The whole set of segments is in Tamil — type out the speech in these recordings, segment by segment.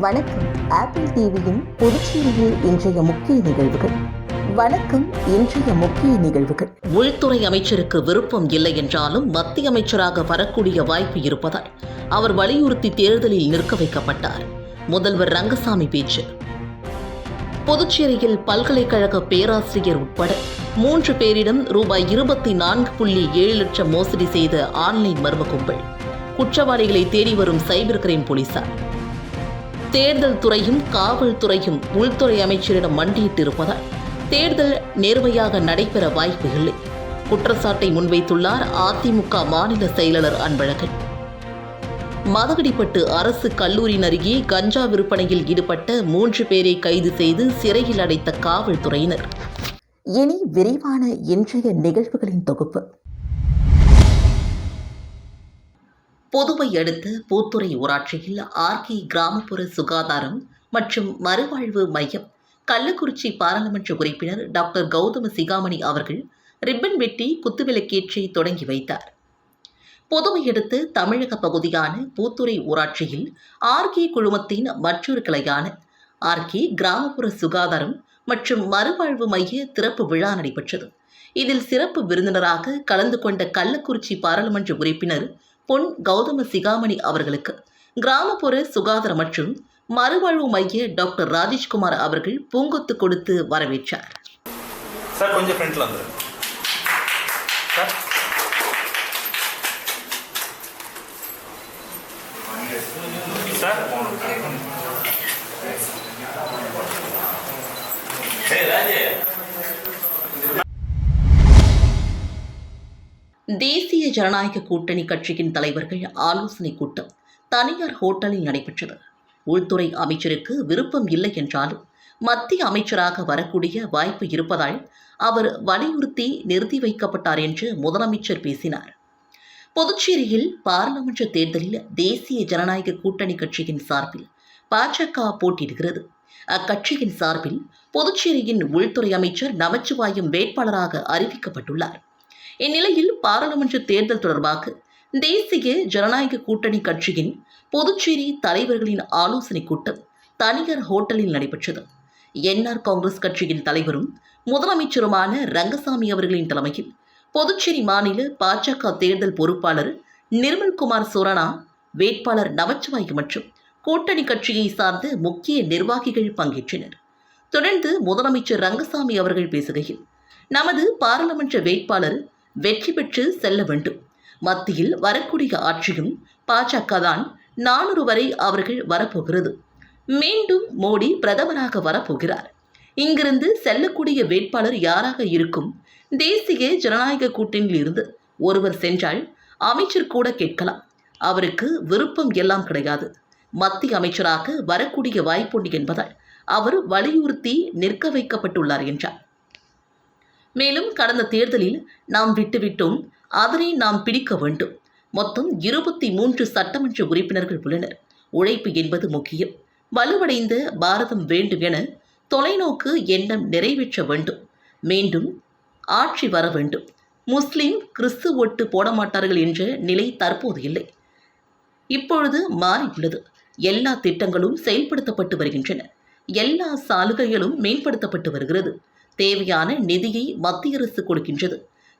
வணக்கம். ஆப்பிள் டிவியின் புதுச்சேரியில் இன்றைய முக்கிய நிகழ்வுகள். வணக்கம் இன்றைய முக்கிய நிகழ்வுகள். உள்துறை அமைச்சருக்கு விருப்பம் இல்லை என்றாலும் மத்திய அமைச்சராக வரக்கூடிய வாய்ப்பு இருப்பதால் அவர் வலியுறுத்தி தேர்தலில் நிற்க வைக்கப்பட்டார். முதல்வர் ரங்கசாமி பேச்சு. புதுச்சேரியில் பல்கலைக்கழக பேராசிரியர் உட்பட மூன்று பேரிடம் ரூபாய் இருபத்தி நான்கு புள்ளி ஏழு லட்சம் மோசடி செய்த ஆன்லைன் மர்ம கும்பல். குற்றவாளிகளை தேடி வரும் சைபர் கிரைம் போலீசார். தேர்தல் துறையும் காவல்துறையும் உள்துறை அமைச்சரிடம் மண்டியிட்டிருப்பதால் தேர்தல் நேர்மையாக நடைபெற வாய்ப்பு இல்லை. குற்றச்சாட்டை முன்வைத்துள்ளார் அதிமுக மாநில செயலாளர் அன்பழகன். மதகடிப்பட்டு அரசு கல்லூரியின் அருகே கஞ்சா விற்பனையில் ஈடுபட்ட மூன்று பேரை கைது செய்து சிறையில் அடைத்த காவல்துறையினர். இனி விரிவான இன்றைய நிகழ்வுகளின் தொகுப்பு. புதுவை அடுத்த பூத்துறை ஊராட்சியில் ஆர்கே கிராமப்புற சுகாதாரம் மற்றும் மறுவாழ்வு மையம் கள்ளக்குறிச்சி பாராளுமன்ற உறுப்பினர் டாக்டர் கௌதம சிகாமணி அவர்கள் ரிப்பன் வெட்டி குத்துவிளக்கேற்றி தொடங்கி வைத்தார். புதுவை அடுத்த தமிழக பகுதியான பூத்துறை ஊராட்சியில் ஆர்கே குழுமத்தின் மற்றொரு கிளையான ஆர்கே கிராமப்புற சுகாதாரம் மற்றும் மறுவாழ்வு மைய திறப்பு விழா நடைபெற்றது. இதில் சிறப்பு விருந்தினராக கலந்து கொண்ட கள்ளக்குறிச்சி பாராளுமன்ற உறுப்பினர் பொன் கௌதம சிகாமணி அவர்களுக்கு. கிராமப்புற சுகாதார மற்றும் மறுவாழ்வு மைய டாக்டர் ராஜேஷ்குமார் அவர்கள் பூங்கொத்து கொடுத்து வரவேற்றார். சார் கொஞ்சம் ஃப்ரெண்ட்ல வந்துருங்க. சார் தேசிய ஜனநாயக கூட்டணி கட்சியின் தலைவர்கள் ஆலோசனை கூட்டம் தனியார் ஹோட்டலில் நடைபெற்றது. உள்துறை அமைச்சருக்கு விருப்பம் இல்லை என்றாலும் மத்திய அமைச்சராக வரக்கூடிய வாய்ப்பு இருப்பதால் அவர் வலியுறுத்தி நிறுத்தி வைக்கப்பட்டார் என்று முதலமைச்சர் பேசினார். புதுச்சேரியில் பாராளுமன்ற தேர்தலில் தேசிய ஜனநாயக கூட்டணி கட்சியின் சார்பில் பாஜக போட்டியிடுகிறது. அக்கட்சியின் சார்பில் புதுச்சேரியின் உள்துறை அமைச்சர் நமச்சிவாயம் வேட்பாளராக அறிவிக்கப்பட்டுள்ளார். இந்நிலையில் பாராளுமன்ற தேர்தல் தொடர்பாக தேசிய ஜனநாயக கூட்டணி கட்சியின் புதுச்சேரி தலைவர்களின் ஆலோசனைக் கூட்டம் தனியார் ஹோட்டலில் நடைபெற்றது. என்ஆர் காங்கிரஸ் கட்சியின் தலைவரும் முதலமைச்சருமான ரங்கசாமி அவர்களின் தலைமையில் புதுச்சேரி மாநில பாஜக தேர்தல் பொறுப்பாளர் நிர்மல்குமார் சோரணா வேட்பாளர் நமச்சிவாய் மற்றும் கூட்டணி கட்சியை சார்ந்த முக்கிய நிர்வாகிகள் பங்கேற்றனர். தொடர்ந்து முதலமைச்சர் ரங்கசாமி அவர்கள் பேசுகையில் நமது பாராளுமன்ற வேட்பாளர் வெற்றி பெற்று செல்ல வேண்டும். மத்தியில் வரக்கூடிய ஆட்சியும் பாஜக தான் நானூறு வரை அவர்கள் வரப்போகிறது. மீண்டும் மோடி பிரதமராக வரப்போகிறார். இங்கிருந்து செல்லக்கூடிய வேட்பாளர் யாராக இருக்கும்? தேசிய ஜனநாயக கூட்டணியில் இருந்து ஒருவர் சென்றால் அமைச்சர் கூட கேட்கலாம். அவருக்கு விருப்பம் எல்லாம் கிடையாது. மத்திய அமைச்சராக வரக்கூடிய வாய்ப்புண்டு என்பதால் அவர் வலியுறுத்தி நிற்க வைக்கப்பட்டுள்ளார் என்றார். மேலும் கடந்த தேர்தலில் நாம் விட்டுவிட்டோம். அதனை நாம் பிடிக்க வேண்டும். மொத்தம் இருபத்தி மூன்று சட்டமன்ற உறுப்பினர்கள் உள்ளனர். உழைப்பு என்பது முக்கியம். வலுவடைந்த பாரதம் வேண்டும் என தொலைநோக்கு எண்ணம் நிறைவேற்ற வேண்டும். மீண்டும் ஆட்சி வர வேண்டும். முஸ்லிம் கிறிஸ்து ஒட்டு போட மாட்டார்கள் என்ற நிலை தற்போது இல்லை. இப்பொழுது மாறியுள்ளது. எல்லா திட்டங்களும் செயல்படுத்தப்பட்டு வருகின்றன. எல்லா சாலுகைகளும் மேம்படுத்தப்பட்டு வருகிறது. தேவையான நிதியை மத்திய அரசு கொடுக்கின்றது.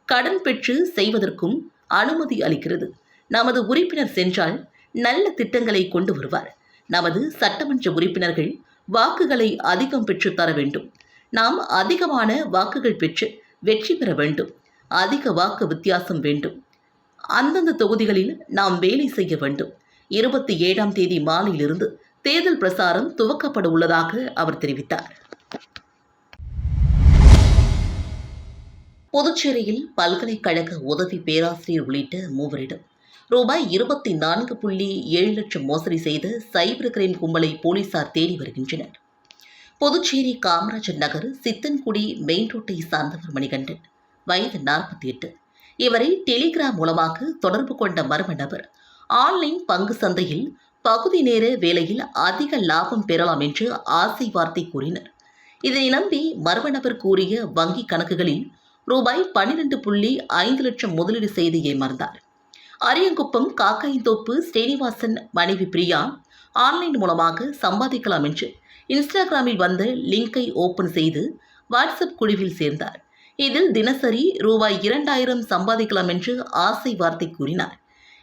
கடன் பெற்று செய்வதற்கும் அனுமதி அளிக்கிறது. நமது உறுப்பினர் சென்றால் நல்ல திட்டங்களை கொண்டு வருவார். நமது சட்டமன்ற உறுப்பினர்கள் வாக்குகளை அதிகம் பெற்று தர வேண்டும். நாம் அதிகமான வாக்குகள் பெற்று வெற்றி பெற வேண்டும். அதிக வாக்கு வித்தியாசம் வேண்டும். அந்தந்த தொகுதிகளில் நாம் வேலை செய்ய வேண்டும். இருபத்தி ஏழாம் தேதி மாலையிலிருந்து தேர்தல் பிரசாரம் துவக்கப்பட உள்ளதாக அவர் தெரிவித்தார். புதுச்சேரியில் பல்கலைக்கழக உதவி பேராசிரியர் உள்ளிட்ட மூவரிடம் ரூபாய் இருபத்தி நான்கு புள்ளி ஏழு லட்சம் மோசடி செய்த சைபர் கிரைம் கும்பலை போலீசார் தேடி வருகின்றனர். புதுச்சேரி காமராஜர் நகர் சித்தன்குடி மெயின் ரோட்டை சார்ந்தவர் மணிகண்டன் வயது நாற்பத்தி எட்டு. இவரை டெலிகிராம் மூலமாக தொடர்பு கொண்ட மர்ம நபர் ஆன்லைன் பங்கு சந்தையில் பகுதி நேர வேலையில் அதிக லாபம் பெறலாம் என்று ஆசை வார்த்தை கூறினர். இதனை நம்பி மர்ம நபர் கூறிய வங்கி கணக்குகளில் ரூபாய் பன்னிரண்டு புள்ளி ஐந்து லட்சம் முதலீடு செய்து ஏமாந்தார். அரியங்குப்பம் காக்காயந்தோப்பு ஸ்ரீனிவாசன் மனைவி பிரியா ஆன்லைன் மூலமாக சம்பாதிக்கலாம் என்று இன்ஸ்டாகிராமில் வந்த லிங்கை ஓபன் செய்து வாட்ஸ்அப் குழுவில் சேர்ந்தார். இதில் தினசரி ரூபாய் இரண்டாயிரம் சம்பாதிக்கலாம் என்று ஆசை வார்த்தை கூறினார்.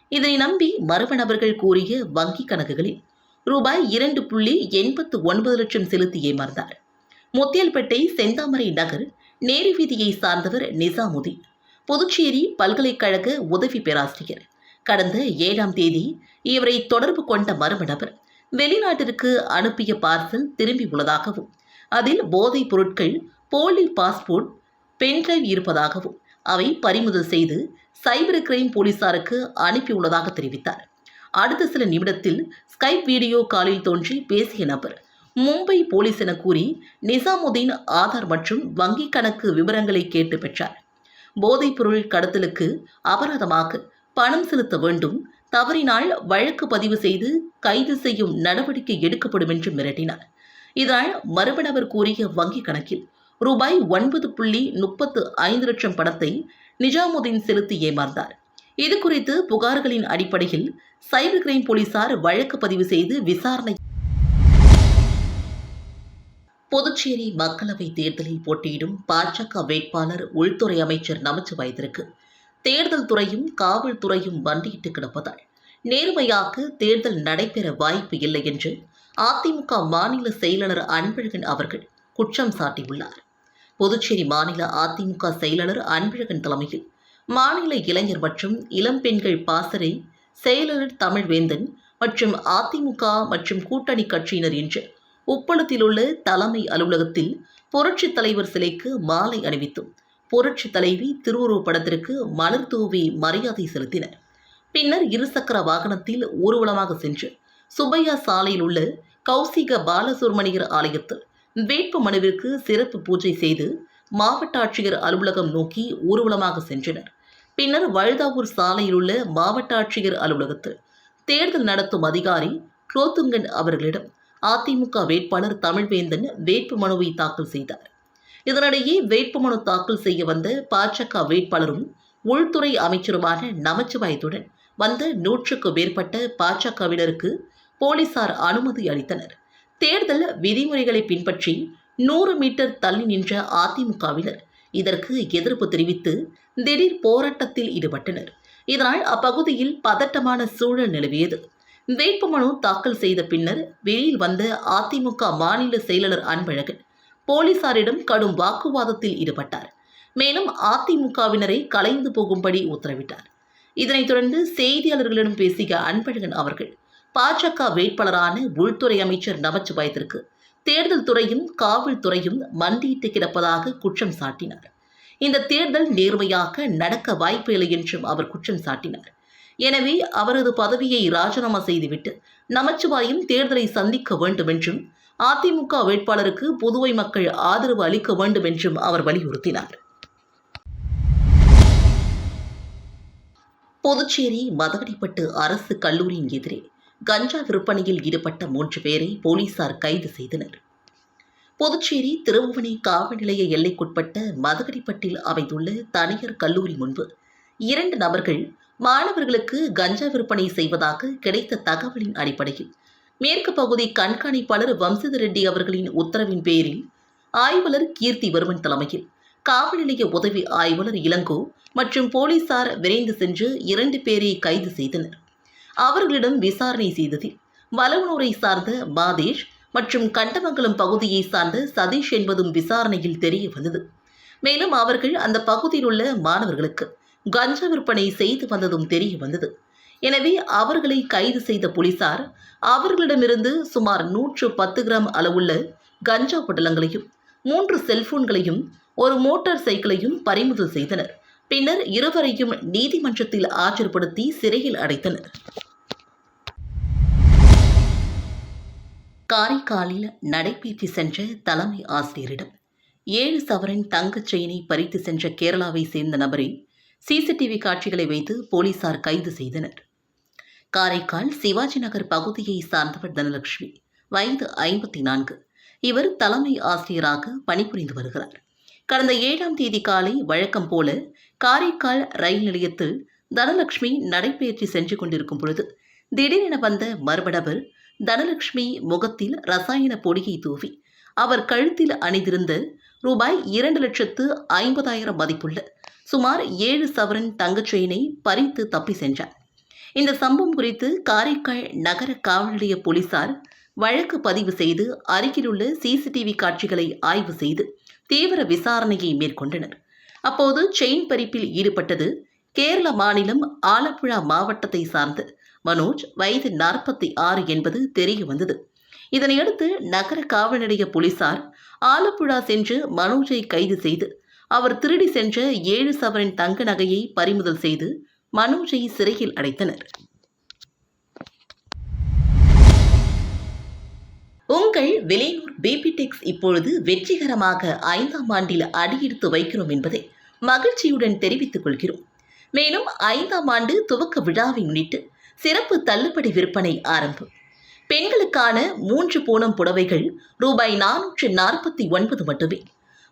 இதனை நம்பி மர்ம நபர்கள் கூறிய வங்கி கணக்குகளில் ரூபாய் இரண்டு புள்ளி எண்பத்து ஒன்பது லட்சம் செலுத்தி ஏமாந்தார். முத்தியல்பேட்டை செந்தாமரை நகர் நேரு வீதியை சார்ந்தவர் நிசாமுதீன் புதுச்சேரி பல்கலைக்கழக உதவி பேராசிரியர். கடந்த ஏழாம் தேதி இவரை தொடர்பு கொண்ட மர்ம நபர் வெளிநாட்டிற்கு அனுப்பிய பார்சல் திரும்பி உள்ளதாகவும் அதில் போதைப் பொருட்கள் போலி பாஸ்போர்ட் பென்டிரைவ் இருப்பதாகவும் அவை பறிமுதல் செய்து சைபர் கிரைம் போலீசாருக்கு அனுப்பியுள்ளதாக தெரிவித்தார். அடுத்த சில நிமிடத்தில் ஸ்கைப் வீடியோ காலில் தோன்றி பேசிய நபர் மும்பை போலீஸ் என கூறி நிசாமுதீன் ஆதார் மற்றும் வங்கி கணக்கு விவரங்களை கேட்டு பெற்றார். போதைப்பொருள் கடத்தலுக்கு அபராதமாக பணம் செலுத்த வேண்டும் தவறினால் வழக்கு பதிவு செய்து கைது செய்யும் நடவடிக்கை எடுக்கப்படும் என்று மிரட்டினார். இதனால் மர்ம நபர் கூறிய வங்கி கணக்கில் ரூபாய் ஒன்பது புள்ளி முப்பத்து ஐந்து லட்சம் பணத்தை நிஜாமுதீன் செலுத்தி ஏமாந்தார். இது குறித்து புகார்களின் அடிப்படையில் சைபர் கிரைம் போலீசார் வழக்கு பதிவு செய்து விசாரணை புதுச்சேரி மக்களவை தேர்தலில் போட்டியிடும் பாஜக வேட்பாளர் உள்துறை அமைச்சர் நமச்சிவாயத்திற்கு. தேர்தல் துறையும் காவல்துறையும் வண்டியிட்டு கிடப்பதால் நேர்மையாக தேர்தல் நடைபெற வாய்ப்பு இல்லை என்று அதிமுக மாநில செயலாளர் அன்பழகன் அவர்கள் குற்றம் சாட்டியுள்ளார். புதுச்சேரி மாநில அதிமுக செயலாளர் அன்பழகன் தலைமையில் மாநில இளைஞர் மற்றும் இளம்பெண்கள் பாசறை செயலாளர் தமிழ்வேந்தன் மற்றும் அதிமுக மற்றும் கூட்டணி கட்சியினர் என்று உப்பளத்தில் உள்ள தலைமை அலுவலகத்தில் புரட்சித் தலைவர் சிலைக்கு மாலை அணிவித்தும் புரட்சி தலைவி திருவுருவப் படத்திற்கு மலர் தூவி மரியாதை செலுத்தினர். பின்னர் இருசக்கர வாகனத்தில் ஊர்வலமாக சென்று சுப்பையா சாலையில் உள்ள கௌசிக பாலசுப்ரமணியர் ஆலயத்தில் வேட்பு மனுவிற்கு சிறப்பு பூஜை செய்து மாவட்ட ஆட்சியர் அலுவலகம் நோக்கி ஊர்வலமாக சென்றனர். பின்னர் வழுதாவூர் சாலையில் உள்ள மாவட்ட ஆட்சியர் அலுவலகத்தில் தேர்தல் நடத்தும் அதிகாரி குலோத்துங்கன் அவர்களிடம் அதிமுக வேட்பாளர் தமிழ்வேந்தன் வேட்பு மனுவை தாக்கல் செய்தார். இதனிடையே வேட்புமனு தாக்கல் செய்ய வந்த பாஜக வேட்பாளரும் உள்துறை அமைச்சருமான நமச்சிவாயத்துடன் வந்த நூற்றுக்கு மேற்பட்ட பாஜகவினருக்கு போலீசார் அனுமதி அளித்தனர். தேர்தல் விதிமுறைகளை பின்பற்றி நூறு மீட்டர் தள்ளி நின்ற அதிமுகவினர் இதற்கு எதிர்ப்பு தெரிவித்து திடீர் போராட்டத்தில் ஈடுபட்டனர். இதனால் அப்பகுதியில் பதட்டமான சூழல் நிலவியது. வேட்புமனு தாக்கல் செய்த பின்னர் வெளியில் வந்த அதிமுக மாநில செயலாளர் அன்பழகன் போலீசாரிடம் கடும் வாக்குவாதத்தில் ஈடுபட்டார். மேலும் அதிமுகவினரை கலைந்து போகும்படி உத்தரவிட்டார். இதனைத் தொடர்ந்து செய்தியாளர்களிடம் பேசிய அன்பழகன் அவர்கள் பாஜக வேட்பாளரான உள்துறை அமைச்சர் நமச்சிவாயத்திற்கு தேர்தல் துறையும் காவல்துறையும் மண்டியிட்டு கிடப்பதாக குற்றம் சாட்டினார். இந்த தேர்தல் நேர்மையாக நடக்க வாய்ப்பில்லை என்றும் அவர் குற்றம் சாட்டினார். எனவே அவரது பதவியை ராஜினாமா செய்துவிட்டு நமச்சிவாயம் தேர்தலை சந்திக்க வேண்டும் என்றும் அதிமுக வேட்பாளருக்கு புதுவை மக்கள் ஆதரவு அளிக்க வேண்டும் என்றும் அவர் வலியுறுத்தினார். புதுச்சேரி மதகடிப்பட்டு அரசு கல்லூரியின் எதிரே கஞ்சா விற்பனையில் ஈடுபட்ட மூன்று பேரை போலீசார் கைது செய்தனர். புதுச்சேரி திருபுவனை காவல் நிலைய எல்லைக்குட்பட்ட மதகடிப்பட்டில் அமைந்துள்ள தனியார் கல்லூரி முன்பு இரண்டு நபர்கள் மாணவர்களுக்கு கஞ்சா விற்பனை செய்வதாக கிடைத்த தகவலின் அடிப்படையில் மேற்கு பகுதி கண்காணிப்பாளர் வம்சித ரெட்டி அவர்களின் உத்தரவின் பேரில் ஆய்வாளர் கீர்த்தி வருமன் தலைமையில் காவல் நிலைய உதவி ஆய்வாளர் இளங்கோ மற்றும் போலீசார் விரைந்து சென்று இரண்டு பேரை கைது செய்தனர். அவர்களிடம் விசாரணை செய்ததில் வலவனூரை சார்ந்த பாதேஷ் மற்றும் கண்டமங்கலம் பகுதியை சார்ந்த சதீஷ் என்பதும் விசாரணையில் தெரிய வந்தது. மேலும் அவர்கள் அந்த பகுதியில் உள்ள மாணவர்களுக்கு கஞ்சா விற்பனை செய்து வந்ததும் தெரிய வந்தது. எனவே அவர்களை கைது செய்த போலீசார் அவர்களிடமிருந்து சுமார் நூற்று பத்து கிராம் அளவுள்ள கஞ்சா பொட்டலங்களையும் மூன்று செல்போன்களையும் ஒரு மோட்டார் சைக்கிளையும் பறிமுதல் செய்தனர். பின்னர் இருவரையும் நீதிமன்றத்தில் ஆஜர்படுத்தி சிறையில் அடைத்தனர். காரைக்காலில் நடைபெற்று சென்ற தலைமை ஆசிரியரிடம் ஏழு சவரன் தங்கச் செயினை பறித்து சென்ற கேரளாவை சேர்ந்த நபரை சிசிடிவி காட்சிகளை வைத்து போலீசார் கைது செய்தனர். காரைக்கால் சிவாஜி நகர் பகுதியை சார்ந்தவர் தனலட்சுமி வயது ஐம்பத்தி நான்கு இவர் தலைமை ஆசிரியராக பணிபுரிந்து வருகிறார். கடந்த ஏழாம் தேதி காலை வழக்கம் போல காரைக்கால் ரயில் நிலையத்தில் தனலட்சுமி நடைபயிற்சி சென்று கொண்டிருக்கும் பொழுது திடீரென வந்த மர்ம நபர் தனலட்சுமி முகத்தில் ரசாயன பொடியை தூவி அவர் கழுத்தில் அணிந்திருந்த ரூபாய் இரண்டு லட்சத்து ஐம்பதாயிரம் மதிப்புள்ள சுமார் ஏழு சவரன் தங்கச் செயினை பறித்து தப்பி சென்றார் இந்த சம்பவம் குறித்து காரைக்கால் நகர காவல் நிலைய போலீசார் வழக்கு பதிவு செய்து அருகிலுள்ள சிசிடிவி காட்சிகளை ஆய்வு செய்து தீவிர விசாரணையை மேற்கொண்டனர். அப்போது செயின் பறிப்பில் ஈடுபட்டது கேரள மாநிலம் ஆலப்புழா மாவட்டத்தை சார்ந்த மனோஜ் வயது நாற்பத்தி ஆறு என்பது தெரிய வந்தது. இதனையடுத்து நகர காவல் நிலைய போலீசார் ஆலப்புழா சென்று மனோஜை கைது செய்து அவர் திருடி சென்ற ஏழு சவரின் தங்க நகையை பறிமுதல் செய்து மனோஜை சிறையில் அடைத்தனர். உங்கள் வெளியூர் பேபிடெக்ஸ் இப்பொழுது வெற்றிகரமாக ஐந்தாம் ஆண்டில் அடியெடுத்து வைக்கிறோம் என்பதை மகிழ்ச்சியுடன் தெரிவித்துக் கொள்கிறோம். மேலும் ஐந்தாம் ஆண்டு துவக்க விழாவை முன்னிட்டு சிறப்பு தள்ளுபடி விற்பனை ஆரம்பம். பெண்களுக்கான மூன்று பூனம் புடவைகள் ரூபாய் நானூற்று நாற்பத்தி ஒன்பது மட்டுமே.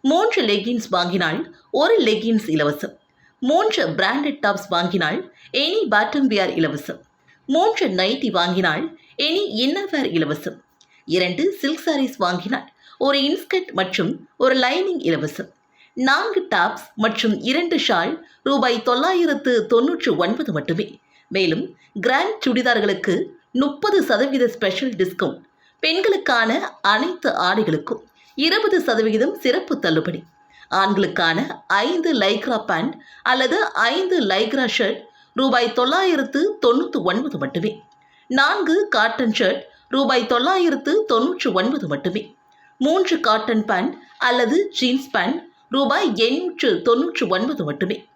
மூன்று லெகின்ஸ் வாங்கினால் ஒரு லெகின்ஸ் இலவசம். மூன்று பிராண்டட் டாப்ஸ் வாங்கினால் எனி பாட்டம் வியர் இலவசம். மூன்று நைட்டி வாங்கினால் எனி இன்னர்வேர் இலவசம். இரண்டு சில்க் சாரீஸ் வாங்கினால் ஒரு இன்ஸ்கர்ட் மற்றும் ஒரு லைனிங் இலவசம். நான்கு டாப்ஸ் மற்றும் இரண்டு ஷால் ரூபாய் தொள்ளாயிரத்து தொன்னூற்று ஒன்பது மட்டுமே. மேலும் கிராண்ட் சுடிதார்களுக்கு முப்பது சதவீத ஸ்பெஷல் டிஸ்கவுண்ட் பெண்களுக்கான அனைத்து ஆடைகளுக்கும். இருபது சதவிகிதம் சிறப்பு தள்ளுபடி. ஆண்களுக்கான ஐந்து லைக்ரா பேண்ட் அல்லது ஐந்து லைக்ரா ஷர்ட் ரூபாய் தொள்ளாயிரத்து தொண்ணூற்று ஒன்பது மட்டுமே. நான்கு காட்டன் ஷர்ட் ரூபாய் தொள்ளாயிரத்து தொன்னூற்று ஒன்பது மட்டுமே. மூன்று காட்டன் பேண்ட் அல்லது ஜீன்ஸ் பேண்ட் ரூபாய் எண்ணூற்று தொன்னூற்று ஒன்பது மட்டுமே.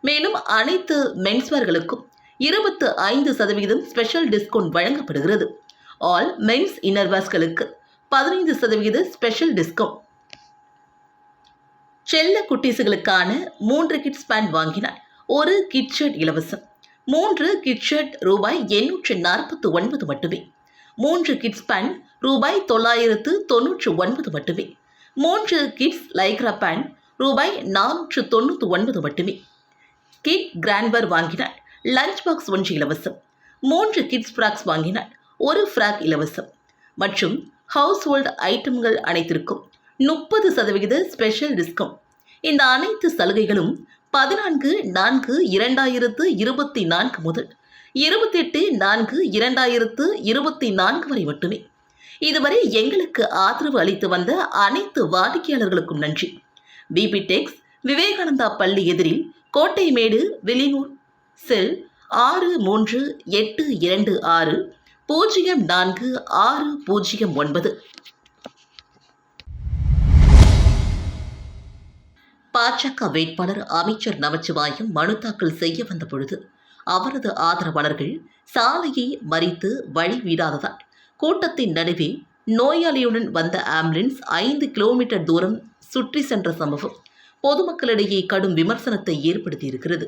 மேலும் அனைத்து மென்ஸ்வர்களுக்கும் இருபத்து ஐந்து சதவிகிதம் ஸ்பெஷல் டிஸ்கவுண்ட் வழங்கப்படுகிறது. ஆல் மென்ஸ் இன்னர்வாஸ்களுக்கு பதினைந்து சதவிகித ஸ்பெஷல் டிஸ்கவுண்ட் செல்ல குட்டீஸுகளுக்கான மூன்று கிட்ஸ் பேண்ட் வாங்கினால் ஒரு கிட் ஷர்ட் இலவசம். மூன்று கிட் ஷர்ட் ரூபாய் எண்ணூற்று நாற்பத்து ஒன்பது மட்டுமே. மூன்று கிட்ஸ் பேண்ட் ரூபாய் தொள்ளாயிரத்து தொன்னூற்று ஒன்பது மட்டுமே. மூன்று கிட்ஸ் லைக்ரா பேண்ட் ரூபாய் நானூற்று தொண்ணூற்று ஒன்பது மட்டுமே. கிட் கிராண்ட்வர் வாங்கினால் லஞ்ச் பாக்ஸ் ஒன்று இலவசம். மூன்று கிட்ஸ் ஃப்ராக்ஸ் வாங்கினால் ஒரு ஃப்ராக் இலவசம். மற்றும் ஹவுஸ் ஹோல்ட் ஐட்டம்கள் அனைத்திற்கும் முப்பது சதவிகித ஸ்பெஷல் டிஸ்கவுண்ட் இந்த அனைத்து சலுகைகளும் பதினான்கு நான்கு இரண்டாயிரத்து இருபத்தி நான்கு முதல் இருபத்தெட்டு நான்கு இரண்டாயிரத்து இருபத்தி நான்கு வரை மட்டுமே. இதுவரை எங்களுக்கு ஆதரவு அளித்து வந்த அனைத்து வாடிக்கையாளர்களுக்கும் நன்றி. பிபி டெக்ஸ் விவேகானந்தா பள்ளி எதிரில் கோட்டைமேடு வெளியூர் செல் ஆறு மூன்று எட்டு இரண்டு ஆறு பூஜ்ஜியம் நான்கு ஆறு பூஜ்ஜியம் ஒன்பது. பாஜக வேட்பாளர் அமைச்சர் நமச்சிவாயம் மனு தாக்கல் செய்ய வந்த பொழுது அவரது ஆதரவாளர்கள் சாலையை மறித்து வழி வீடாததால் கூட்டத்தின் நடுவே நோயாளியுடன் வந்த ஆம்புலன்ஸ் ஐந்து கிலோமீட்டர் தூரம் சுற்றி சென்ற சம்பவம் பொதுமக்களிடையே கடும் விமர்சனத்தை ஏற்படுத்தியிருக்கிறது.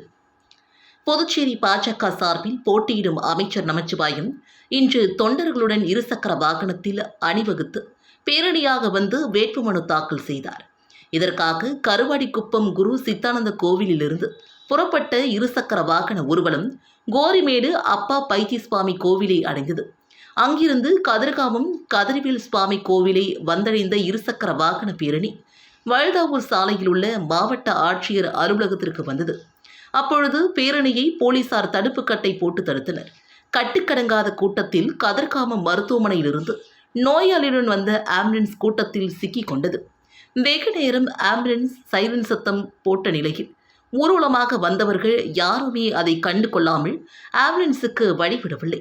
புதுச்சேரி பாஜக சார்பில் போட்டியிடும் அமைச்சர் நமச்சிவாயம் இன்று தொண்டர்களுடன் இருசக்கர வாகனத்தில் அணிவகுத்து பேரணியாக வந்து வேட்புமனு தாக்கல் செய்தார். இதற்காக கருவாடிக்குப்பம் குரு சித்தானந்த கோவிலிலிருந்து புறப்பட்ட இருசக்கர வாகன ஊர்வலம் கோரிமேடு அப்பா பைத்தி சுவாமி கோவிலை அடைந்தது. அங்கிருந்து கதிர்காமம் கதிர்வேல் சுவாமி கோவிலை வந்தடைந்த இருசக்கர வாகன பேரணி வழுதாவூர் சாலையில் உள்ள மாவட்ட ஆட்சியர் அலுவலகத்திற்கு வந்தது. அப்பொழுது பேரணியை போலீசார் தடுப்பு கட்டை போட்டு தடுத்தனர். கட்டுக்கடங்காத கூட்டத்தில் கதர்காம மருத்துவமனையிலிருந்து நோயாளியுடன் வந்த ஆம்புலன்ஸ் கூட்டத்தில் சிக்கிக் கொண்டது. வெகு நேரம் ஆம்புலன்ஸ் சைரன் சத்தம் போட்ட நிலையில் ஊர்வலமாக வந்தவர்கள் யாருமே அதை கண்டு கொள்ளாமல் ஆம்புலன்ஸுக்கு வழிவிடவில்லை.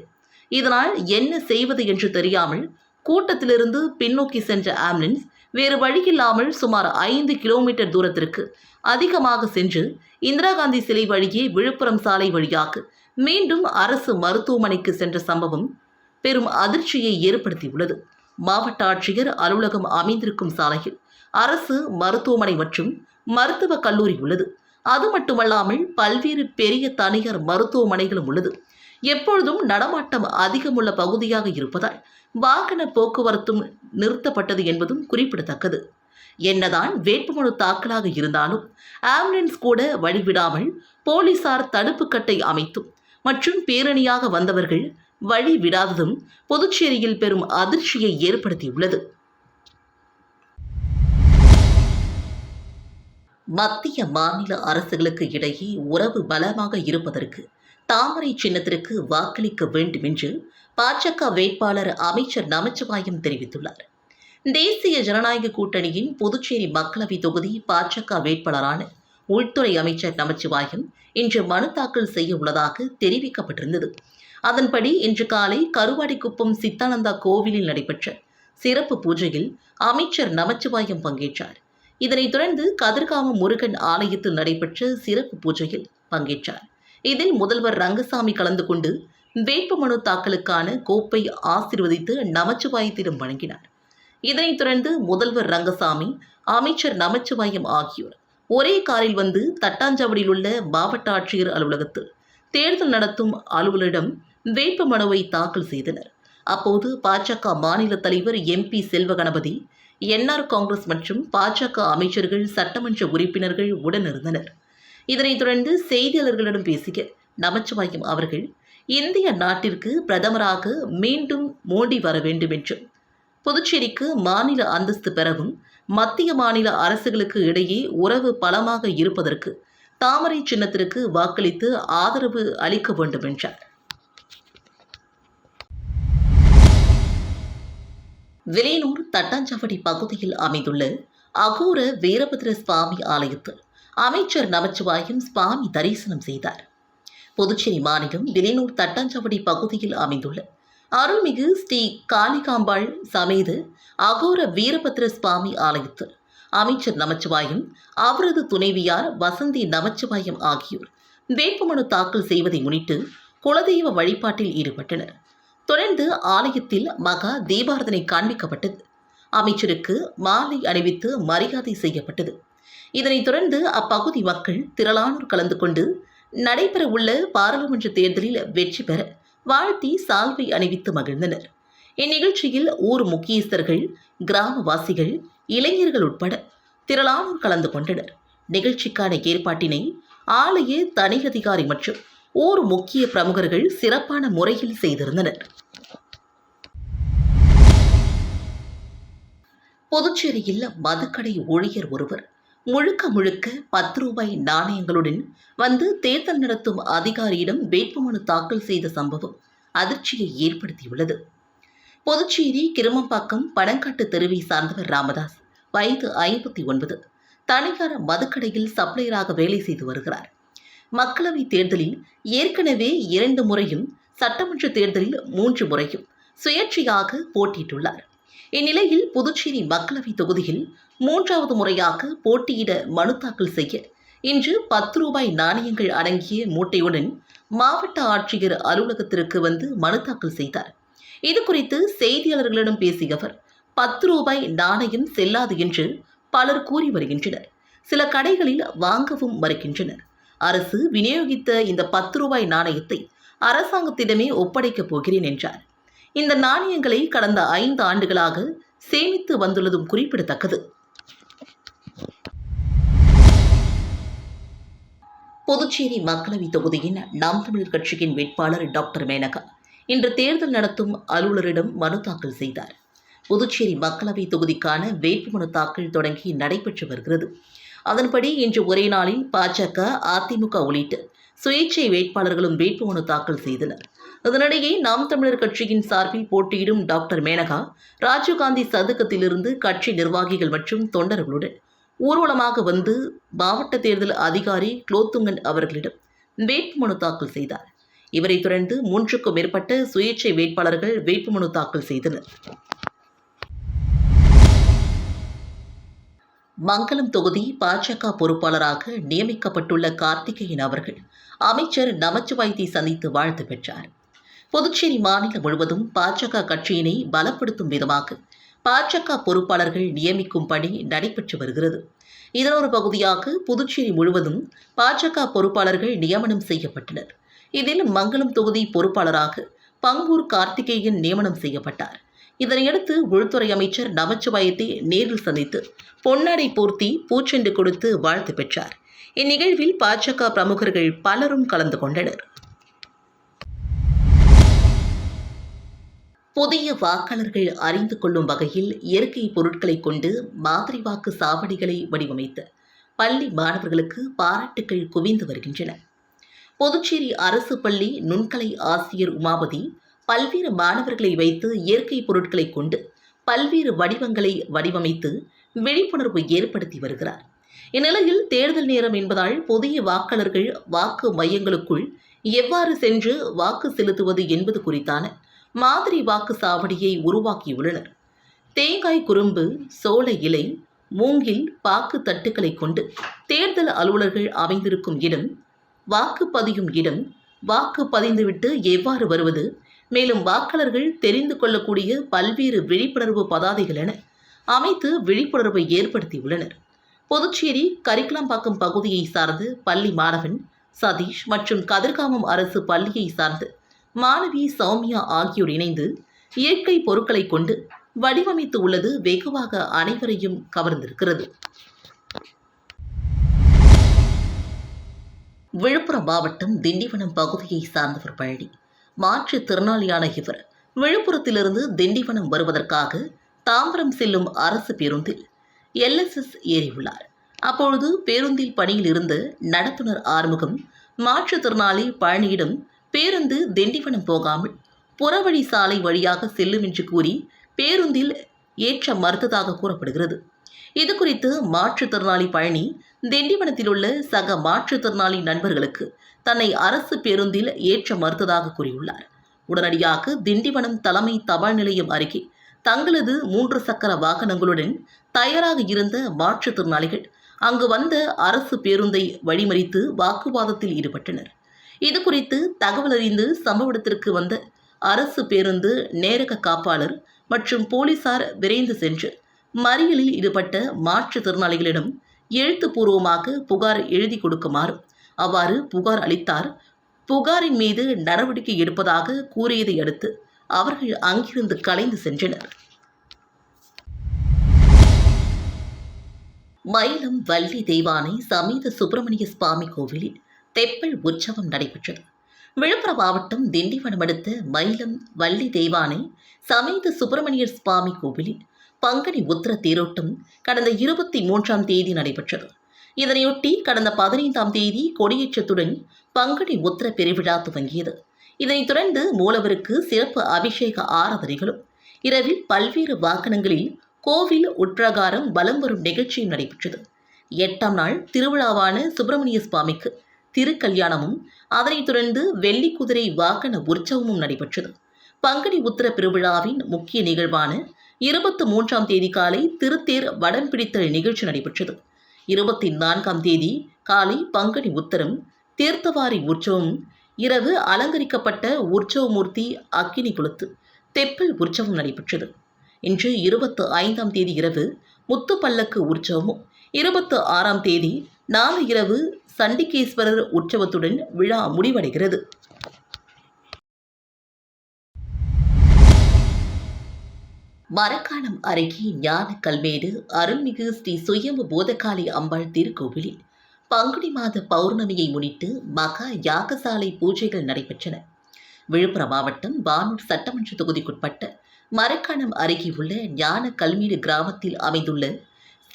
இதனால் என்ன செய்வது என்று தெரியாமல் கூட்டத்திலிருந்து பின்னோக்கி சென்ற ஆம்புலன்ஸ் வேறு வழியில்லாமல் சுமார் ஐந்து கிலோமீட்டர் தூரத்திற்கு அதிகமாக சென்று இந்திரா காந்தி சிலை வழியே விழுப்புரம் சாலை வழியாக மீண்டும் அரசு மருத்துவமனைக்கு சென்ற சம்பவம் பெரும் அதிர்ச்சியை ஏற்படுத்தியுள்ளது. மாவட்ட ஆட்சியர் அலுவலகம் அமைந்திருக்கும் சாலையில் அரசு மருத்துவமனை மற்றும் மருத்துவக் கல்லூரி உள்ளது. அது மட்டுமல்லாமல் பல்வேறு பெரிய தனியார் மருத்துவமனைகளும் உள்ளது. எப்பொழுதும் நடமாட்டம் அதிகமுள்ள பகுதியாக இருப்பதால் வாகன போக்குவரத்தும் நிறுத்தப்பட்டது என்பதும் குறிப்பிடத்தக்கது. என்னதான் வேட்புமனு தாக்கலாக இருந்தாலும் ஆம்புலன்ஸ் கூட வழிவிடாமல் போலீசார் தடுப்பு கட்டை அமைத்தும் மற்றும் பேரணியாக வந்தவர்கள் வழி விடாததும் புதுச்சேரியில் பெரும் அதிர்ச்சியை ஏற்படுத்தியுள்ளது. மத்திய மாநில அரசுகளுக்கு இடையே உறவு பலமாக இருப்பதற்கு தாமரை சின்னத்திற்கு வாக்களிக்க வேண்டும் என்று பாஜக வேட்பாளர் அமைச்சர் நமச்சிவாயம் தெரிவித்துள்ளார். தேசிய ஜனநாயக கூட்டணியின் புதுச்சேரி மக்களவை தொகுதி பாஜக வேட்பாளரான உள்துறை அமைச்சர் நமச்சிவாயம் இன்று மனு தாக்கல் செய்ய உள்ளதாக தெரிவிக்கப்பட்டிருந்தது. அதன்படி இன்று காலை கருவாடிக்குப்பம் சித்தானந்தா கோவிலில் நடைபெற்ற சிறப்பு பூஜையில் அமைச்சர் நமச்சிவாயம் பங்கேற்றார். இதனைத் தொடர்ந்து கதிர்காம முருகன் ஆலயத்தில் நடைபெற்ற சிறப்பு பூஜையில் பங்கேற்றார். இதில் முதல்வர் ரங்கசாமி கலந்து கொண்டு வேட்புமனு தாக்கலுக்கான கோப்பை ஆசிர்வதித்து நமச்சிவாயத்திடம் வழங்கினார். இதனைத் தொடர்ந்து முதல்வர் ரங்கசாமி அமைச்சர் நமச்சிவாயம் ஆகியோர் ஒரே காரில் வந்து தட்டாஞ்சாவடியில் உள்ள மாவட்ட ஆட்சியர் அலுவலகத்தில் தேர்தல் நடத்தும் அலுவலரிடம் வேட்புமனுவை தாக்கல் செய்தனர். அப்போது பாஜக மாநில தலைவர் எம்பி செல்வ கணபதி என்ஆர் காங்கிரஸ் மற்றும் பாஜக அமைச்சர்கள் சட்டமன்ற உறுப்பினர்கள் உடனிருந்தனர் இதனைத் தொடர்ந்து செய்தியாளர்களிடம் பேசிய நமச்சிவாயம் அவர்கள் இந்திய நாட்டிற்கு பிரதமராக மீண்டும் மோடி வர வேண்டும் என்றும் புதுச்சேரிக்கு மாநில அந்தஸ்து பெறவும் மத்திய மாநில அரசுகளுக்கு இடையே உறவு பலமாக இருப்பதற்கு தாமரை சின்னத்திற்கு வாக்களித்து ஆதரவு அளிக்க வேண்டும் என்றார். வெளியனூர் தட்டாஞ்சாவடி பகுதியில் அமைந்துள்ள அகோர வீரபத்ர சுவாமி ஆலயத்தில் அமைச்சர் நமச்சிவாயம் சுவாமி தரிசனம் செய்தார். புதுச்சேரி மாநிலம் வெளியனூர் தட்டாஞ்சாவடி பகுதியில் அமைந்துள்ள அருள்மிகு ஸ்ரீ காளிகாம்பாள் சமேத அகோர வீரபத்ர சுவாமி ஆலயத்தில் அமைச்சர் நமச்சிவாயம் அவரது துணைவியார் வசந்தி நமச்சிவாயம் ஆகியோர் வேட்புமனு தாக்கல் செய்வதை முன்னிட்டு குலதெய்வ வழிபாட்டில் ஈடுபட்டனர். தொடர்ந்து ஆலயத்தில் மகா தீபாரதனை காண்பிக்கப்பட்டது. அமைச்சருக்கு மாலை அணிவித்து மரியாதை செய்யப்பட்டது. இதனைத் தொடர்ந்து அப்பகுதி மக்கள் திரளானோர் கலந்து கொண்டு நடைபெறவுள்ள பாராளுமன்ற தேர்தலில் வெற்றி பெற வாழ்த்தி சால்வை அணிவித்து மகிழ்ந்தனர். இந்நிகழ்ச்சியில் ஊர் முக்கியஸ்தர்கள் கிராமவாசிகள் இளைஞர்கள் உட்பட திரளானோர் கலந்து கொண்டனர். நிகழ்ச்சிக்கான ஏற்பாட்டினை ஆலய தனி அதிகாரி மற்றும் ஊர் முக்கிய பிரமுகர்கள் சிறப்பான முறையில் செய்திருந்தனர். புதுச்சேரியில் மதுக்கடை ஊழியர் ஒருவர் முழுக்க முழுக்க பத்து ரூபாய் நாணயங்களுடன் வந்து தேர்தல் நடத்தும் அதிகாரியிடம் வேட்புமனு தாக்கல் செய்த சம்பவம் அதிர்ச்சியை ஏற்படுத்தியுள்ளது. புதுச்சேரி கிருமம்பாக்கம் பனங்காட்டு தெருவை சார்ந்தவர் ராமதாஸ் வயது ஐம்பத்தி ஒன்பது தனியார் மதுக்கடையில் சப்ளையராக வேலை செய்து வருகிறார். மக்களவை தேர்தலில் ஏற்கனவே இரண்டு முறையும் சட்டமன்ற தேர்தலில் மூன்று முறையும் சுயேட்சையாக போட்டியிட்டுள்ளார். இந்நிலையில் புதுச்சேரி மக்களவை தொகுதியில் மூன்றாவது முறையாக போட்டியிட மனு தாக்கல் செய்ய இன்று பத்து ரூபாய் நாணயங்கள் அடங்கிய மூட்டையுடன் மாவட்ட ஆட்சியர் அலுவலகத்திற்கு வந்து மனு தாக்கல் செய்தார். இது குறித்து செய்தியாளர்களிடம் பேசிய அவர் பத்து ரூபாய் நாணயம் செல்லாது என்று பலர் கூறி வருகின்றனர். சில கடைகளில் வாங்கவும் மறுக்கின்றனர். அரசு விநியோகித்த இந்த பத்து ரூபாய் நாணயத்தை அரசாங்கத்திடமே ஒப்படைக்கப் போகிறேன் என்றார். இந்த நாணயங்களை கடந்த ஐந்து ஆண்டுகளாக சேமித்து வந்துள்ளதும் குறிப்பிடத்தக்கது. புதுச்சேரி மக்களவைத் தொகுதியின் நாம் தமிழர் கட்சியின் வேட்பாளர் டாக்டர் மேனகா இன்று தேர்தல் நடத்தும் அலுவலரிடம் மனு தாக்கல் செய்தார். புதுச்சேரி மக்களவைத் தொகுதிக்கான வேட்புமனு தாக்கல் தொடங்கி நடைபெற்று வருகிறது. அதன்படி இன்று ஒரே நாளில் பாஜக அதிமுக உள்ளிட்ட சுயேட்சை வேட்பாளர்களும் வேட்புமனு தாக்கல் செய்தனர். இதனிடையே நாம் தமிழர் கட்சியின் சார்பில் போட்டியிடும் டாக்டர் மேனகா ராஜீவ்காந்தி சதுக்கத்திலிருந்து கட்சி நிர்வாகிகள் மற்றும் தொண்டர்களுடன் ஊர்வலமாக வந்து மாவட்ட தேர்தல் அதிகாரி குலோத்துங்கன் அவர்களிடம் வேட்புமனு தாக்கல் செய்தார். இவரைத் தொடர்ந்து மூன்றுக்கும் மேற்பட்ட சுயேட்சை வேட்பாளர்கள் வேட்புமனு தாக்கல் செய்தனர். மங்கலம் தொகுதி பாஜக பொறுப்பாளராக நியமிக்கப்பட்டுள்ள கார்த்திகேயன் அவர்கள் அமைச்சர் நமச்சிவாயத்தை சந்தித்து வாழ்த்து பெற்றார். புதுச்சேரி மாநிலம் முழுவதும் பாஜக கட்சியினை பலப்படுத்தும் விதமாக பாஜக பொறுப்பாளர்கள் நியமிக்கும் பணி நடைபெற்று வருகிறது. இதன் ஒரு பகுதியாக புதுச்சேரி முழுவதும் பாஜக பொறுப்பாளர்கள் நியமனம் செய்யப்பட்டனர். இதில் மங்களம் தொகுதி பொறுப்பாளராக பங்கூர் கார்த்திகேயன் நியமனம் செய்யப்பட்டார். இதனையடுத்து உள்துறை அமைச்சர் நமச்சிவாயத்தை நேரில் சந்தித்து பொன்னாடை போர்த்தி பூச்செண்டு கொடுத்து வாழ்த்து பெற்றார். இந்நிகழ்வில் பாஜக பிரமுகர்கள் பலரும் கலந்து கொண்டனர். புதிய வாக்காளர்கள் அறிந்து கொள்ளும் வகையில் இயற்கை பொருட்களை கொண்டு மாதிரி வாக்கு சாவடிகளை வடிவமைத்து பள்ளி மாணவர்களுக்கு பாராட்டுகள் குவிந்து வருகின்றன. புதுச்சேரி அரசு பள்ளி நுண்கலை ஆசிரியர் உமாபதி பல்வேறு மாணவர்களை வைத்து இயற்கை பொருட்களை கொண்டு பல்வேறு வடிவங்களை வடிவமைத்து விழிப்புணர்வு ஏற்படுத்தி வருகிறார். இந்நிலையில் தேர்தல் நேரம் என்பதால் புதிய வாக்காளர்கள் வாக்கு மையங்களுக்குள் எவ்வாறு சென்று வாக்கு செலுத்துவது என்பது குறித்தான மாதிரி வாக்கு சாவடியை உருவாக்கியுள்ளனர். தேங்காய் குறும்பு சோள இலை மூங்கில் பாக்கு தட்டுக்களை கொண்டு தேர்தல் அலுவலர்கள் அமைந்திருக்கும் இடம் வாக்கு பதியும் இடம் வாக்கு பதிந்துவிட்டு எவ்வாறு வருவது மேலும் வாக்காளர்கள் தெரிந்து கொள்ளக்கூடிய பல்வேறு விழிப்புணர்வு பதாதைகள் என அமைத்து விழிப்புணர்வை ஏற்படுத்தியுள்ளனர். புதுச்சேரி கரிக்கலாம்பாக்கம் பகுதியை சார்ந்து பள்ளி மாணவன் சதீஷ் மற்றும் கதிர்காமம் அரசு பள்ளியை சார்ந்து மாணவி சௌமியா ஆகியோர் இணைந்து இயற்கை பொருட்களை கொண்டு வடிவமைத்து உள்ளது வெகுவாக அனைவரையும் கவர்ந்திருக்கிறது. விழுப்புரம் மாவட்டம் திண்டிவனம் பகுதியை சார்ந்தவர் பழனி. மாற்றுத்திறனாளியான இவர் விழுப்புரத்திலிருந்து திண்டிவனம் வருவதற்காக தாம்பரம் செல்லும் அரசு பேருந்தில் எல்எஸ்எஸ் ஏறியுள்ளார். அப்பொழுது பேருந்தில் பணியில் இருந்த நடத்துனர் ஆறுமுகம் மாற்றுத்திறனாளி பழனியிடம் பேருந்து திண்டிவனம் போகாமல் புறவழி சாலை வழியாக செல்லும் என்று கூறி பேருந்தில் ஏற்ற மறுத்ததாக கூறப்படுகிறது. இது குறித்து மாற்றுத்திறனாளி பழனி திண்டிவனத்தில் உள்ள சக மாற்றுத்திறனாளி நண்பர்களுக்கு தன்னை அரசு பேருந்தில் ஏற்ற மறுத்ததாக கூறியுள்ளார். உடனடியாக திண்டிவனம் தலைமை தபால் நிலையம் அருகே தங்களது மூன்று சக்கர வாகனங்களுடன் தயாராக இருந்த மாற்றுத்திறனாளிகள் அங்கு வந்த அரசு பேருந்தை வழிமறித்து வாக்குவாதத்தில் ஈடுபட்டனர். இது குறித்து தகவல் அறிந்து சம்பவ இடத்திற்கு வந்த அரசு பேருந்து நேரக காப்பாளர் மற்றும் போலீசார் விரைந்து சென்று மறியலில் ஈடுபட்ட மாற்றுத்திறனாளிகளிடம் எழுத்துப்பூர்வமாக புகார் எழுதி கொடுக்குமாறு அவ்வாறு புகார் அளித்தார். புகாரின் மீது நடவடிக்கை எடுப்பதாக கூறியதை அடுத்து அவர்கள் அங்கிருந்து கலைந்து சென்றனர். மயிலம் வள்ளி தெய்வானை சமேத சுப்பிரமணிய சுவாமி கோவிலில் தெப்பல் உற்சவம் நடைபெற்றது. விழுப்புரம் மாவட்டம் திண்டிவனம் அடுத்த மயிலம் வள்ளி தெய்வானை சமேத சுப்பிரமணியர் சுவாமி கோவிலில் பங்குனி உத்திர தேரோட்டம் கடந்த இருபத்தி மூன்றாம் தேதி நடைபெற்றது. இதனையொட்டி கடந்த பதினைந்தாம் தேதி கொடியேற்றத்துடன் பங்குனி உத்திர பெருவிழா துவங்கியது. இதனைத் தொடர்ந்து மூலவருக்கு சிறப்பு அபிஷேக ஆராதனைகளும் இரவில் பல்வேறு வாகனங்களில் கோவில் உட்பிரகாரம் வலம் வரும் நிகழ்ச்சியும் நடைபெற்றது. எட்டாம் நாள் திருவிழாவான சுப்பிரமணிய சுவாமிக்கு திருக்கல்யாணமும் அதனைத் தொடர்ந்து வெள்ளி குதிரை வாகன உற்சவமும் நடைபெற்றது. பங்குனி உத்திர பெருவிழாவின் முக்கிய நிகழ்வான இருபத்தி மூன்றாம் தேதி காலை திருத்தேர் வடம் பிடித்தல் நிகழ்ச்சி நடைபெற்றது. இருபத்தி நான்காம் தேதி காலை பங்குனி உத்தரம் தீர்த்தவாரி உற்சவம் இரவு அலங்கரிக்கப்பட்ட உற்சவமூர்த்தி அக்கினி குளத்து தெப்பல் உற்சவம் நடைபெற்றது. இன்று இருபத்து ஐந்தாம் தேதி இரவு முத்துப்பல்லக்கு உற்சவமும் இருபத்து ஆறாம் தேதி நாளை இரவு சண்டிகேஸ்வரர் உற்சவத்துடன் விழா முடிவடைகிறது. மரக்காணம் அருகே ஞான கல்மேடு அருள்மிகு ஸ்ரீ சுயம்பு போதகாளி அம்பாள் திருக்கோவிலில் பங்குனி மாத பௌர்ணமியை முன்னிட்டு மகா யாகசாலை பூஜைகள் நடைபெற்றன. விழுப்புரம் மாவட்டம் வானூர் சட்டமன்ற தொகுதிக்குட்பட்ட மரக்காணம் அருகே உள்ள ஞான கல்மேடு கிராமத்தில் அமைந்துள்ள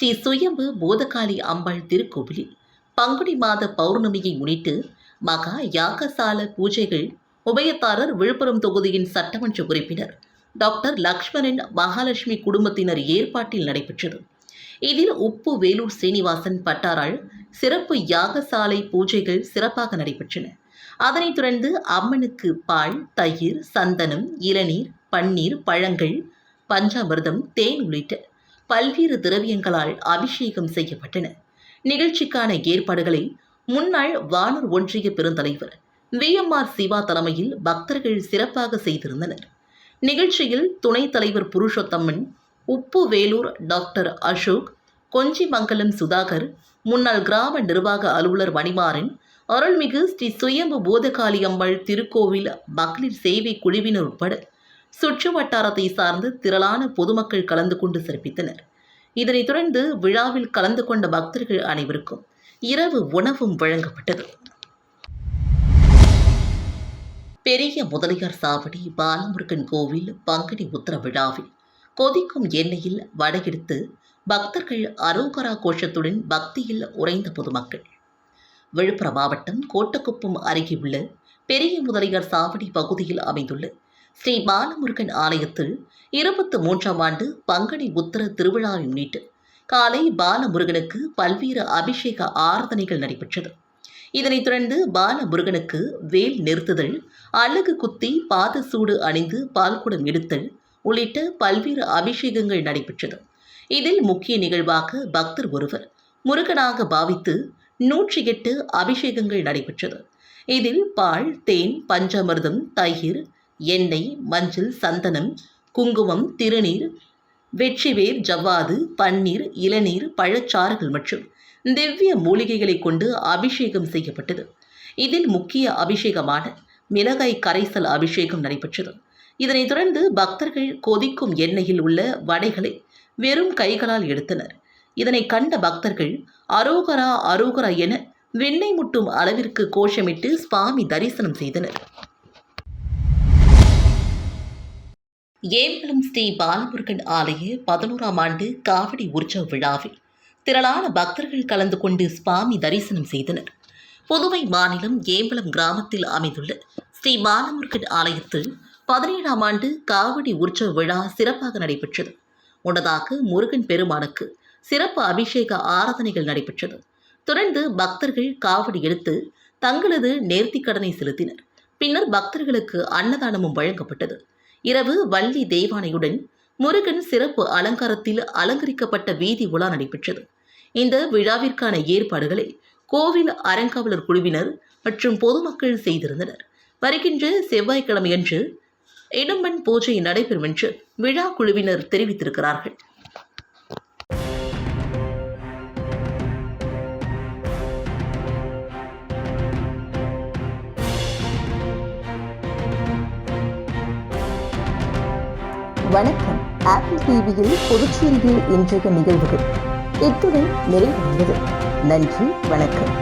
ஸ்ரீ சுயம்பு போதகாளி அம்பாள் திருக்கோவிலில் பங்குனி மாத பௌர்ணமியை முன்னிட்டு மகா யாகசால பூஜைகள் உபயத்தாரர் விழுப்புரம் தொகுதியின் சட்டமன்ற உறுப்பினர் டாக்டர் லக்ஷ்மணன் மகாலட்சுமி குடும்பத்தினர் ஏற்பாட்டில் நடைபெற்றது. இதில் உப்பு வேலூர் சீனிவாசன் பட்டாரால் சிறப்பு யாகசாலை பூஜைகள் சிறப்பாக நடைபெற்றன. அதனைத் தொடர்ந்து அம்மனுக்கு பால் தயிர் சந்தனம் இளநீர் பன்னீர் பழங்கள் பஞ்சாமிர்தம் தேன் உள்ளிட்ட பல்வேறு திரவியங்களால் அபிஷேகம் செய்யப்பட்டன. நிகழ்ச்சிக்கான ஏற்பாடுகளை முன்னாள் வானூர் ஒன்றிய பெருந்தலைவர் விஎம்ஆர் சிவா தலைமையில் பக்தர்கள் சிறப்பாக செய்திருந்தனர். நிகழ்ச்சியில் துணைத் தலைவர் புருஷோத்தம்மன் உப்பு வேலூர் டாக்டர் அசோக் கொஞ்சிமங்கலம் சுதாகர் முன்னாள் கிராம நிர்வாக அலுவலர் மணிமாறன் அருள்மிகு ஸ்ரீ சுயம்பு போதகாளியம்மாள் திருக்கோவில் மகளிர் சேவை குழுவினர் உட்பட சுற்று வட்டாரத்தை சார்ந்து திரளான பொதுமக்கள் கலந்து கொண்டு சிறப்பித்தனர். இதனைத் தொடர்ந்து விழாவில் கலந்து கொண்ட பக்தர்கள் அனைவருக்கும் இரவு உணவும் வழங்கப்பட்டது. பெரிய முதலியார் சாவடி பாலமுருகன் கோவில் பங்குனி உத்தர விழாவில் கொதிக்கும் எண்ணெயில் வடையெடுத்து பக்தர்கள் அரோகரா கோஷத்துடன் பக்தியில் உறைந்த பொதுமக்கள். விழுப்புரம் மாவட்டம் கோட்டக்குப்பம் அருகே உள்ள பெரிய முதலியார் சாவடி பகுதியில் அமைந்துள்ள ஸ்ரீ பாலமுருகன் ஆலயத்தில் இருபத்து மூன்றாம் ஆண்டு பங்குனி உத்தர திருவிழாவை முன்னிட்டு காலை பாலமுருகனுக்கு பல்வேறு அபிஷேக ஆராதனைகள் நடைபெற்றது. இதனைத் தொடர்ந்து பாலமுருகனுக்கு வேல் நிறுத்துதல் அழகு குத்தி பாத சூடு அணிந்து பால்குடம் எடுத்தல் உள்ளிட்ட பல்வேறு அபிஷேகங்கள் நடைபெற்றது. இதில் முக்கிய நிகழ்வாக பக்தர் ஒருவர் முருகனாக பாவித்து நூற்றி எட்டு அபிஷேகங்கள் நடைபெற்றது. இதில் பால் தேன் பஞ்சாமிர்தம் தயிர் எண்ணெய் மஞ்சள் சந்தனம் குங்குமம் திருநீர் வெற்றிவேர் ஜவ்வாது பன்னீர் இளநீர் பழச்சாறுகள் மற்றும் திவ்ய மூலிகைகளை கொண்டு அபிஷேகம் செய்யப்பட்டது. இதில் முக்கிய அபிஷேகமான மிளகாய் கரைசல் அபிஷேகம் நடைபெற்றது. இதனைத் தொடர்ந்து பக்தர்கள் கொதிக்கும் எண்ணெயில் உள்ள வடைகளை வெறும் கைகளால் எடுத்தனர். இதனை கண்ட பக்தர்கள் அரோகரா அரோகரா என வெண்ணெய் முட்டும் அளவிற்கு கோஷமிட்டு சுவாமி தரிசனம் செய்தனர். ஏம்பலம் ஸ்ரீ பாலமுருகன் ஆலய பதினோராம் ஆண்டு காவடி உற்சவ விழாவில் திரளான பக்தர்கள் கலந்து கொண்டு சுவாமி தரிசனம் செய்தனர். புதுவை மாநிலம் ஏம்பலம் கிராமத்தில் அமைந்துள்ள ஸ்ரீ பாலமுருகன் ஆலயத்தில் பதினேழாம் ஆண்டு காவடி உற்சவ விழா சிறப்பாக நடைபெற்றது. முன்னதாக முருகன் பெருமானுக்கு சிறப்பு அபிஷேக ஆராதனைகள் நடைபெற்றது. தொடர்ந்து பக்தர்கள் காவடி எடுத்து தங்களது நேர்த்திக் கடனை செலுத்தினர். பின்னர் பக்தர்களுக்கு அன்னதானமும் வழங்கப்பட்டது. இரவு வள்ளி தேவானையுடன் முருகன் சிறப்பு அலங்காரத்தில் அலங்கரிக்கப்பட்ட வீதி உலா நடைபெற்றது. இந்த விழாவிற்கான ஏற்பாடுகளை கோவில் அறங்காவலர் குழுவினர் மற்றும் பொதுமக்கள் செய்திருந்தனர். வருகின்ற செவ்வாய்க்கிழமையன்று இடும்பன் பூஜை நடைபெறும் என்று விழா குழுவினர் தெரிவித்திருக்கிறார்கள். வணக்கம். ஆப்பிள் டிவியில் புதுச்சேரியில் இன்றைய நிகழ்வுகள். இத்துடன் நிறைவடைந்தது நன்றி வணக்கம்.